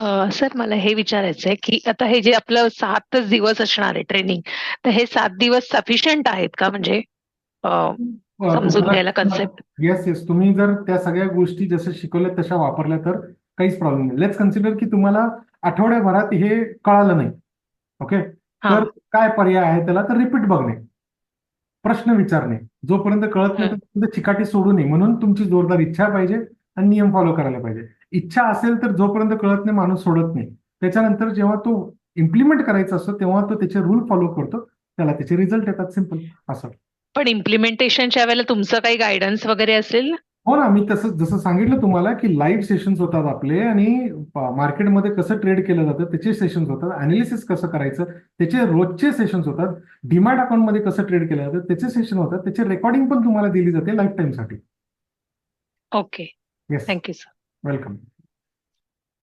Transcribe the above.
अ, sir मला हे विचारायचं आहे, की आता हे जे आपलं 7च दिवस असणार आहे ट्रेनिंग, तर हे 7 दिवस सफिशियंट आहेत का? म्हणजे अ, अ, समजून तुम्हाला- घ्यायला कन्सेप्ट? येस येस तुम्ही जर त्या सगळ्या गोष्टी जसं शिकवल्या तशा वापरल्या तर काहीच प्रॉब्लेम नाही. लेट्स कन्सिडर की तुम्हाला आठवड्याभरात हे कळालं नाही. ओके हां. तर काय पर्याय आहे त्याला? तर रिपीट बघणे. प्रश्न विचारणे. जोपर्यंत कळत नाही हं. तोपर्यंत चिकाटी सोडू नये. म्हणून तुमची जोरदार इच्छा पाहिजे. आणि नियम फॉलो करायला पाहिजे. इच्छा असेल तर जोपर्यंत कळत नाही माणूस सोडत नाही. त्याच्यानंतर जेव्हा तो इम्प्लिमेंट करायचा असतो तेव्हा तो त्याचे रूल फॉलो करतो. त्याला त्याचे रिझल्ट येतात. सिंपल असं. पण इम्प्लिमेंटेशनच्या वेळेला तुमचं काही गाईडन्स वगैरे असेल? हो ना. मी तसं जसं सांगितलं तुम्हाला की लाईव्ह सेशन्स होतात आपले आणि मार्केटमध्ये कसं ट्रेड केलं जातं त्याचे सेशन्स होतात. अनालिसिस कसं करायचं त्याचे रोजचे सेशन्स होतात. डिमॅट अकाउंटमध्ये कसं ट्रेड केलं जातं त्याचे सेशन होतात. त्याचे रेकॉर्डिंग पण तुम्हाला दिली जाते लाईफ टाईमसाठी okay. Yes thank you sir. Welcome